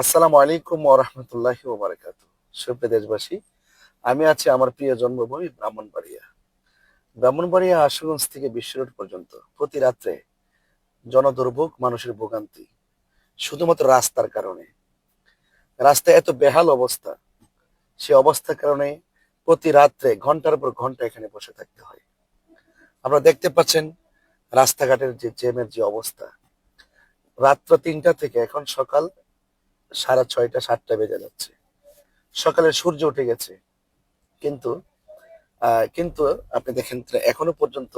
আসসালামু আলাইকুম ওরহমতুল্লাহ ওবরাকাত দেশবাসী, আমি আছি আমার প্রিয় জন্মভূমি ব্রাহ্মণবাড়িয়া। ব্রাহ্মণবাড়িয়া আশুগঞ্জ থেকে বিশ্ব রোড পর্যন্ত। প্রতি রাত্রে জনদুর্ভোগ, মানুষের ভোগান্তি, শুধুমাত্র রাস্তার কারণে। রাস্তায় এত বেহাল অবস্থা, সে অবস্থার কারণে প্রতি রাত্রে ঘণ্টার পর ঘণ্টা এখানে বসে থাকতে হয়। আপনারা দেখতে পাচ্ছেন রাস্তাঘাটের যে জেমের যে অবস্থা। রাত্র তিনটা থেকে এখন সকাল সাড়ে ছয়টা, সাতটা বেজে যাচ্ছে। সকালে সূর্য উঠে গেছে। কিন্তু কিন্তু আপনি দেখেন এখনও পর্যন্ত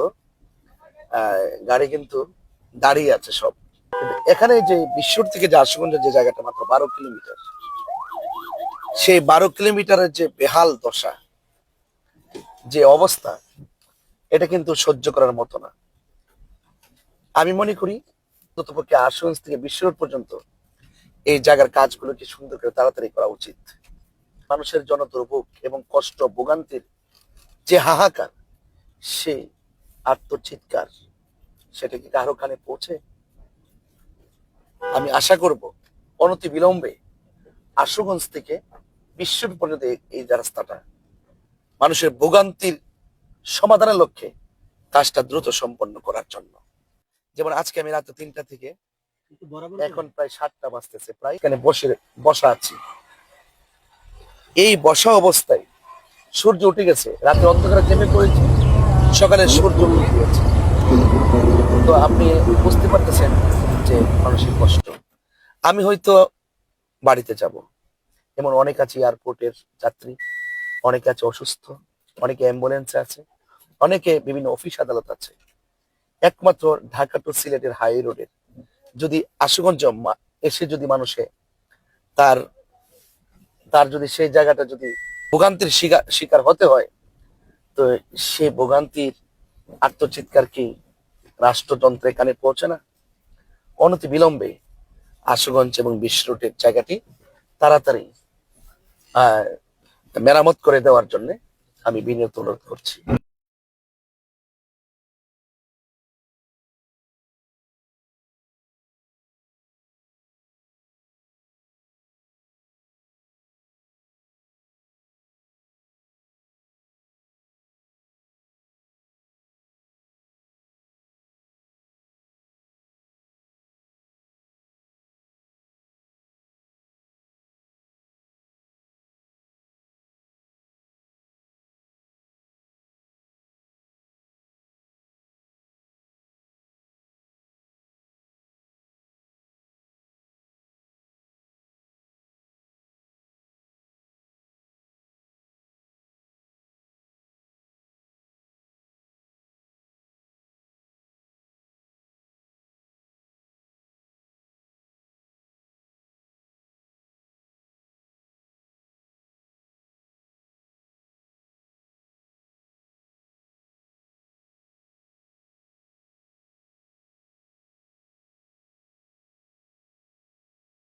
গাড়ি কিন্তু দাঁড়িয়ে আছে সব। এখানে যে বিশ্বর থেকে যে আশুগঞ্জের যে জায়গাটা মাত্র বারো কিলোমিটার, সেই বারো কিলোমিটারের যে বেহাল দশা, যে অবস্থা, এটা কিন্তু সহ্য করার মতো না। আমি মনে করি অন্ততপক্ষে আশুগঞ্জ থেকে বিশ্বরোড পর্যন্ত এই জায়গার কাজগুলোকে সুন্দর করে তাড়াতাড়ি করা উচিত। মানুষের জনদুর্ভোগ এবং কষ্ট, ভোগান্তির যে হাহাকার সেই আত্মচিৎকার, সেটা কি কারও কানে পৌঁছে? আমি আশা করব অনতি বিলম্বে আশুগঞ্জ থেকে বিশ্ব পর্যন্ত এই- রাস্তাটা মানুষের ভোগান্তির সমাধানের লক্ষ্যে কাজটা দ্রুত সম্পন্ন করার জন্য। যেমন আজকে আমি রাত তিনটা থেকে এখন প্রায় সাতটা বাজতেছে প্রায় এখানে বসে বসা আছি। এই বসা অবস্থায় সূর্য উঠে গেছে রাতে অন্ধকারে জেমে পড়েছে সকালে সূর্য উঠে গেছে তো আপনি বুঝতে পারতেছেন যে মানুষের কষ্ট। আমি হয়তো বাড়িতে যাব। যেমন অনেক আছে এয়ারপোর্টের যাত্রী অনেকে আছে অসুস্থ অনেকে অ্যাম্বুলেন্সে আছে অনেকে বিভিন্ন অফিস আদালত আছে। একমাত্র ঢাকা টু সিলেটের হাই রোডের যদি আশুগঞ্জ এসে যদি মানুষে তার তার যদি সেই জায়গাটা যদি ভোগান্তির শিকার হতে হয়, তো সে ভোগান্তির আত্মচিৎকার কি রাষ্ট্রযন্ত্রের কানে পৌঁছে না? অনতি বিলম্বে আশুগঞ্জ এবং বিশ্ব রোডের জায়গাটি তাড়াতাড়ি মেরামত করে দেওয়ার জন্য আমি বিনীত অনুরোধ করছি।